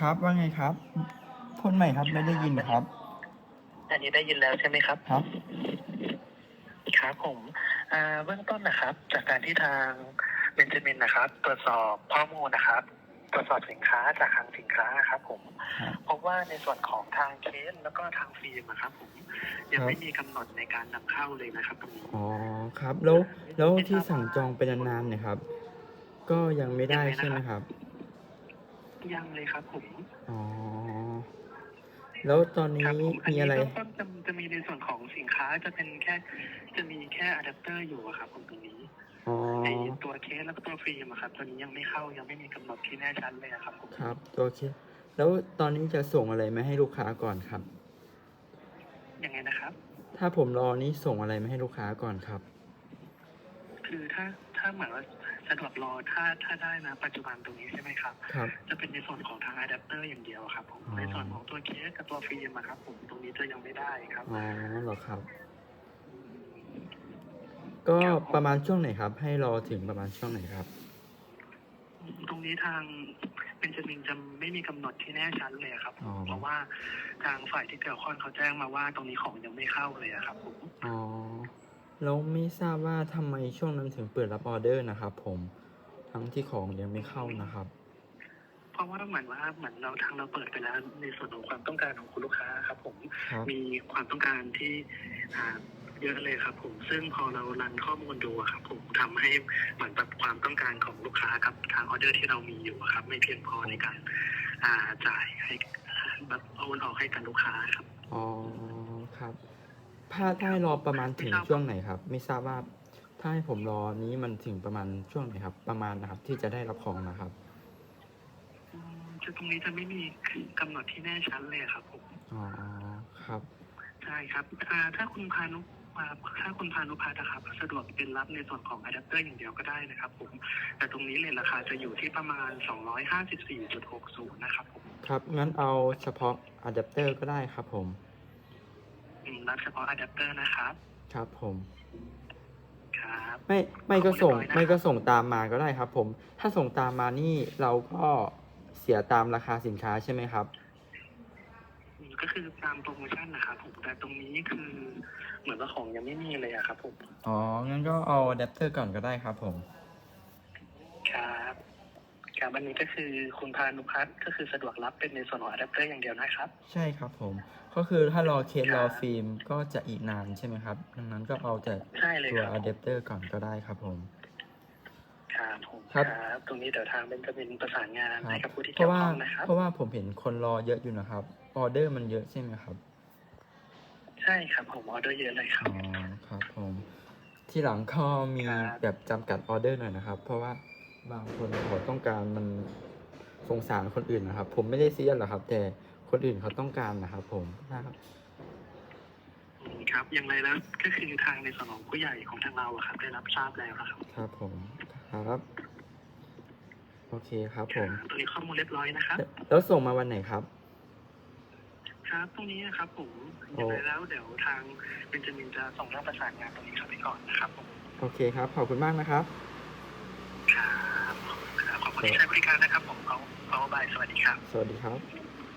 ครับว่าไงครับพูดใหม่ครับไม่ได้ยินครับ อันนี้ได้ยินแล้วใช่ไหมครับ ครับ ครับผมอ่าเบื้องต้นนะครับ จากการที่ทางเบนจามินนะครับ ตรวจสอบข้อมูลนะครับ ตรวจสอบสินค้าจากทางสินค้าครับ ผมครับ พบว่าในส่วนของทางเคสแล้วก็ทางฟิล์มนะครับ ผมยังครับไม่มีกำหนดในการนำเข้าเลยนะครับตรงนี้ อ๋อครับ แล้วแล้วที่สั่งจองไปนานๆเนี่ยครับ ก็ยังไม่ได้ใช่ไหมครับ ยังเลยครับผมอ๋อแล้วตอนคนี้รับผมอันมีนี้อะไรเบื้องต้นจะจะมีในส่วนของสินค้าจะเป็นแค่จะมีแค่อะแดปเตอร์อยู่อะครับผมตรงนี้อ๋อ ไอตัวเคสแล้วก็ตัวฟิล์มอะครับตัวนี้ยังไม่เข้ายังไม่มีกำหนดที่แน่ชัดเลยอะครับผมครับโอเค แล้วตอนนี้จะส่งอะไรมาให้ลูกค้าก่อนครับ ยังไงนะครับ ถ้าผมรอนี้ส่งอะไรมาให้ลูกค้าก่อนครับ คือถ้า ถ้าเหมือนว่าสะดวกรอถ้าถ้าได้นะ ปัจจุบันตรงนี้ใช่ไหมครับ ครับ จะเป็นในส่วนของทางอะแดปเตอร์อย่างเดียวครับผมอ๋อ ในส่วนของตัวเคสกับตัวฟิล์มอะครับ ผมตรงนี้จะยังไม่ได้ครับอ๋อเหรอครับ ก็ประมาณช่วงไหนครับ ให้รอถึงประมาณช่วงไหนครับ ตรงนี้ทางเบนจามินจะไม่มีกำหนดที่แน่ชัดเลยอะครับผมอ๋อ เพราะว่าทางฝ่ายที่เกี่ยวข้องเขาแจ้งมาว่าตรงนี้ของยังไม่เข้าเลยอะครับผม อ๋อ แล้วไม่ทราบว่าทำไมช่วงนั้นถึงเปิดรับออเดอร์นะครับผมทั้งที่ของยังไม่เข้านะครับ เพราะว่าเหมือนว่าเหมือนเราทางเราเปิดไปแล้วในส่วนของความต้องการของคุณลูกค้าครับ ผมครับ มีความต้องการที่อ่าเยอะเลยครับผมซึ่งพอเรารันข้อมูลดูอะครับผมทำให้เหมือนแบบความต้องการของลูกค้ากับทางออเดอร์ที่เรามีอยู่อะครับ ไม่เพียงพอในการอ่าจ่ายให้แบบโอนออกให้กับลูกค้าครับ อ๋อครับ ถ้าถ้าให้รอประมาณถึงช่วงไหนครับ ไม่ทราบว่าถ้าให้ผมรอนี้มันถึงประมาณช่วงไหนครับ ประมาณนะครับ ที่จะได้รับของนะครับอืมคือตรงนี้จะไม่มีกำหนดที่แน่ชัดเลยครับผมอ๋อครับ ใช่ครับอ่าถ้าคุณพานุอ่าถ้าคุณพานุพัฒน์นะครับ สะดวกเป็นรับในส่วนของอะแดปเตอร์อย่างเดียวก็ได้นะครับผม แต่ตรงนี้เลยราคาจะอยู่ที่ประมาณ 254.60 นะครับผม ครับงั้นเอาเฉพาะอะแดปเตอร์ก็ได้ครับผมอืม รับเฉพาะอะแดปเตอร์นะครับ ครับผม ครับไม่ไม่ก็ส่งขอบคุณนะครับไม่ก็ส่งตามมาก็ได้ครับ ผม ถ้าส่งตามมานี่เราก็เสียตามราคาสินค้าใช่ไหมครับอืมก็คือตามโปรโมชั่นนะครับผมแต่ตรงนี้คือเหมือนว่าของยังไม่มีเลยอะครับผม อ๋อ งั้นก็เอาอะแดปเตอร์ก่อนก็ได้ครับผม ครับ ครับอันนี้ก็คือคุณพานุพัฒน์ก็คือสะดวกรับเป็นในส่วนของอะแดปเตอร์อย่างเดียวนะครับ ใช่ครับผม ก็คือถ้ารอเคสครับรอฟิล์มก็จะอีกนานใช่ไหมครับ ดังนั้นก็เอาแต่ใช่เลยตัวครับ อะแดปเตอร์ก่อนก็ได้ครับผม ครับผมครับครับตรงนี้เดี๋ยวทางเป็นจะเป็นประสานงานครัให้บกับผู้ที่เพเกี่ยราะวว่าข้องนะครับ เพราะว่าผมเห็นคนรอเยอะอยู่นะครับ ออเดอร์มันเยอะใช่ไหมครับ ใช่ครับผมออเดอร์เยอะเลยครัอ๋บ อครับผม ที่หลังก็มีครับ แบบจำกัดออเดอร์หน่อยนะครับ เพราะว่า บางคนเขาต้องการมันสงสารคนอื่นนะครับ ผมไม่ได้เสียสหรอกครับ แต่คนอื่นเขาต้องการนะครับ ผมนะครับอืมครับ อย่างไรแล้วก็คือทางในส่วนของผู้ใหญ่ของทางเราอะครับ ได้รับทราบแล้วนะครับ ครับผมครับ โอเคครับผมตรงนี้ข้อมูลเรียบร้อยนะครับแล้วแล้วส่งมาวันไหนครับ ครับตรงนี้นะครับผมโอ้อย่างไรแล้วเดี๋ยวทางเบนจามินจะส่งเรื่องประสานงานตรงนี้เข้าไปก่อนนะครับผมโอเคครับ ขอบคุณมากนะครับ ครับใช้บริการนะครับผมเขาเขาบายสวัสดีครับ สวัสดีครับ